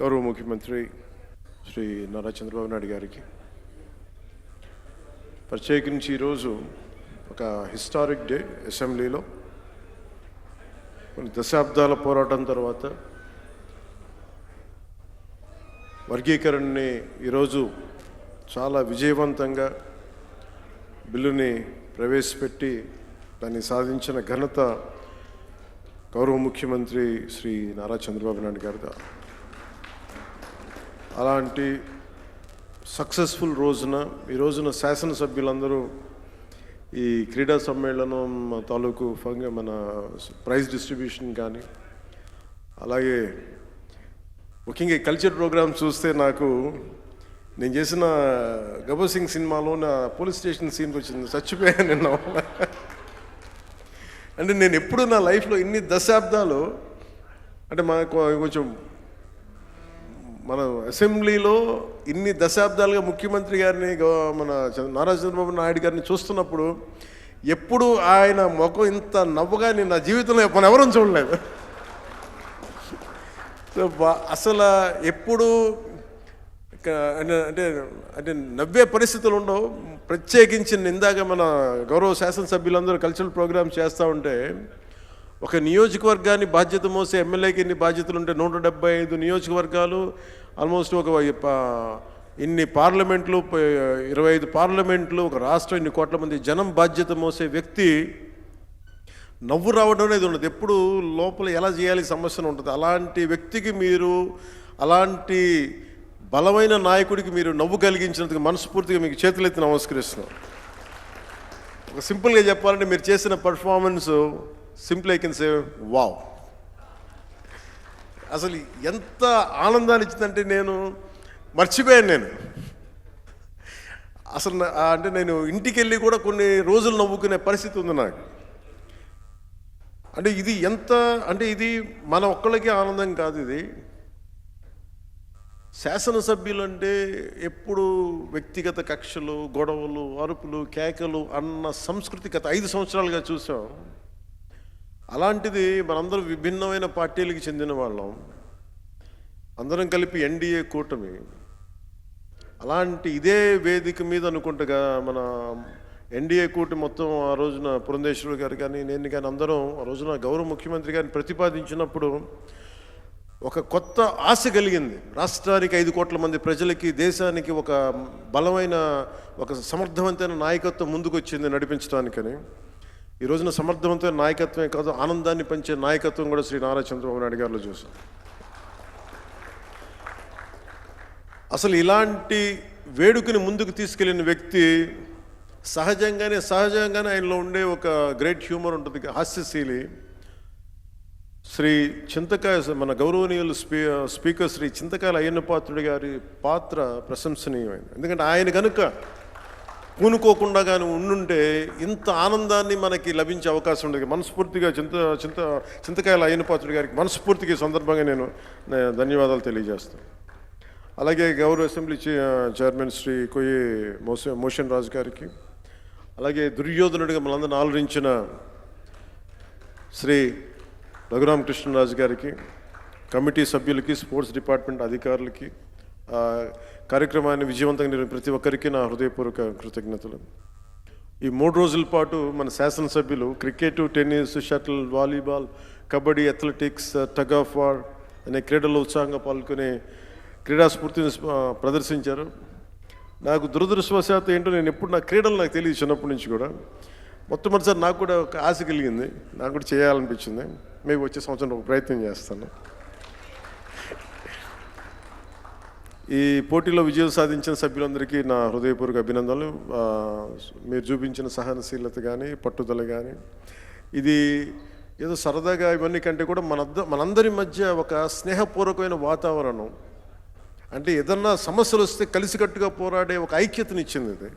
గౌరవ ముఖ్యమంత్రి శ్రీ నారా చంద్రబాబు నాయుడు గారికి. ప్రత్యేకించి ఈరోజు ఒక హిస్టారిక్ డే అసెంబ్లీలో కొన్ని దశాబ్దాల పోరాటం తర్వాత వర్గీకరణని ఈరోజు చాలా విజయవంతంగా బిల్లుని ప్రవేశపెట్టి దాన్ని సాధించిన ఘనత గౌరవ ముఖ్యమంత్రి శ్రీ నారా చంద్రబాబు నాయుడు గారిదా. అలాంటి సక్సెస్ఫుల్ రోజున ఈ రోజున శాసనసభ్యులందరూ ఈ క్రీడా సమ్మేళనం తాలూకు ఫంగ మన ప్రైజ్ డిస్ట్రిబ్యూషన్ కానీ అలాగే ముఖ్యంగా ఈ కల్చర్ ప్రోగ్రామ్ చూస్తే నాకు నేను చేసిన గబర్ సింగ్ సినిమాలో నా పోలీస్ స్టేషన్ సీన్కి వచ్చింది. చచ్చిపోయాను నిన్న. అంటే నేను ఎప్పుడు నా లైఫ్లో ఇన్ని దశాబ్దాలు అంటే మాకు కొంచెం మన అసెంబ్లీలో ఇన్ని దశాబ్దాలుగా ముఖ్యమంత్రి గారిని మన చంద్ర- నారా చంద్రబాబు నాయుడు గారిని చూస్తున్నప్పుడు ఎప్పుడు ఆయన ముఖం ఇంత నవ్వుగా నేను నా జీవితంలో మన ఎవరూ చూడలేదు. సో అసలు ఎప్పుడు అంటే- అంటే అంటే నవ్వే పరిస్థితులు ఉండవు. ప్రత్యేకించి ఇందాక మన గౌరవ శాసనసభ్యులందరూ కల్చరల్ ప్రోగ్రామ్ చేస్తూ ఉంటే ఒక నియోజకవర్గాన్ని బాధ్యత మోసే ఎమ్మెల్యేకి ఇన్ని బాధ్యతలు ఉంటే నూట డెబ్బై ఐదు నియోజకవర్గాలు ఆల్మోస్ట్ ఒక ప- ఇన్ని పార్లమెంట్లు ఇరవై ఐదు పార్లమెంట్లు ఒక రాష్ట్రం ఇన్ని కోట్ల మంది జనం బాధ్యత మోసే వ్యక్తి నవ్వు రావడం అనేది ఉండదు. ఎప్పుడు లోపల ఎలా చేయాలి సమస్యను ఉంటుంది. అలాంటి వ్యక్తికి మీరు అలాంటి బలమైన నాయకుడికి మీరు నవ్వు కలిగించినందుకు మనస్ఫూర్తిగా మీకు చేతులెత్తి నమస్కరిస్తున్నాం. ఒక సింపుల్గా చెప్పాలంటే మీరు చేసిన performance simply I can say wow అసలు ఎంత ఆనందాన్ని ఇచ్చిందంటే నేను మర్చిపోయాను నేను. అసలు అంటే నేను ఇంటికి వెళ్ళి కూడా కొన్ని రోజులు నవ్వుకునే పరిస్థితి ఉంది నాకు. అంటే ఇది ఎంత అంటే ఇది మన ఒక్కళ్ళకి ఆనందం కాదు ఇది. శాసనసభ్యులు అంటే ఎప్పుడు వ్యక్తిగత కక్షలు గొడవలు అరుపులు కేకలు అన్న సంస్కృతి గత ఐదు సంవత్సరాలుగా చూసాం. అలాంటిది మనందరం విభిన్నమైన పార్టీలకు చెందిన వాళ్ళం. అందరం కలిపి ఎన్డీఏ కూటమి. అలాంటి ఇదే వేదిక మీద అనుకుంటగా మన ఎన్డీఏ కూటమి మొత్తం ఆ రోజున పురంధేశ్వరు గారు కానీ నేను కానీ అందరం ఆ రోజున గౌరవ ముఖ్యమంత్రి గారిని ప్రతిపాదించినప్పుడు ఒక కొత్త ఆశ కలిగింది. రాష్ట్రానికి ఐదు కోట్ల మంది ప్రజలకి దేశానికి ఒక బలమైన ఒక సమర్థవంతమైన నాయకత్వం ముందుకు వచ్చింది నడిపించడానికని ఈ రోజున సమర్థవంతమైన నాయకత్వమే కాదు ఆనందాన్ని పంచే నాయకత్వం కూడా శ్రీ నారా చంద్రబాబు నాయుడు గారిలో చూసాం. అసలు ఇలాంటి వేడుకని ముందుకు తీసుకెళ్ళిన వ్యక్తి సహజంగానే సహజంగానే ఆయనలో ఉండే ఒక గ్రేట్ హ్యూమర్ ఉంటుంది హాస్యశీలి. శ్రీ చింతకాయ మన గౌరవనీయులు స్పీ స్పీకర్ శ్రీ చింతకాయల అయ్యన్న పాత్రుడి గారి పాత్ర ప్రశంసనీయమైన ఎందుకంటే ఆయన కనుక పూనుకోకుండా కానీ ఉండుంటే ఇంత ఆనందాన్ని మనకి లభించే అవకాశం ఉండదు. మనస్ఫూర్తిగా చింత చింత చింతకాయల అయ్యనపాత్రుడి గారికి మనస్ఫూర్తిగా సందర్భంగా నేను ధన్యవాదాలు తెలియజేస్తాను. అలాగే గౌరవ అసెంబ్లీ చైర్మన్ శ్రీ కొయ్యి మోస మోషన్ రాజు గారికి అలాగే దుర్యోధనుడిగా మనందరిని ఆలోచించిన శ్రీ రఘురామకృష్ణరాజు గారికి కమిటీ సభ్యులకి స్పోర్ట్స్ డిపార్ట్మెంట్ అధికారులకి కార్యక్రమాన్ని విజయవంతంగా నిర్వహించిన ప్రతి ఒక్కరికి నా హృదయపూర్వక కృతజ్ఞతలు. ఈ మూడు రోజుల పాటు మన శాసనసభ్యులు cricket tennis shuttle volleyball kabaddi athletics tug of war అనే క్రీడల్లో ఉత్సాహంగా పాల్గొనే క్రీడాస్ఫూర్తిని ప్రదర్శించారు. నాకు దురదృష్టవశాత్తు ఏంటో నేను ఎప్పుడు నా క్రీడలు నాకు తెలియదు చిన్నప్పటి నుంచి కూడా. మొట్టమొదటిసారి నాకు కూడా ఒక ఆశ కలిగింది. నాకు కూడా చేయాలనిపించింది. మేము వచ్చే సంవత్సరం ఒక ప్రయత్నం చేస్తాను. ఈ పోటీలో విజయం సాధించిన సభ్యులందరికీ నా హృదయపూర్వక అభినందనలు. మీరు చూపించిన సహనశీలత కానీ పట్టుదల కానీ ఇది ఏదో సరదాగా ఇవన్నీ కంటే కూడా మన మనందరి మధ్య ఒక స్నేహపూర్వకమైన వాతావరణం. అంటే ఏదన్నా సమస్యలు వస్తే కలిసికట్టుగా పోరాడే ఒక ఐక్యతనిచ్చింది ఇది.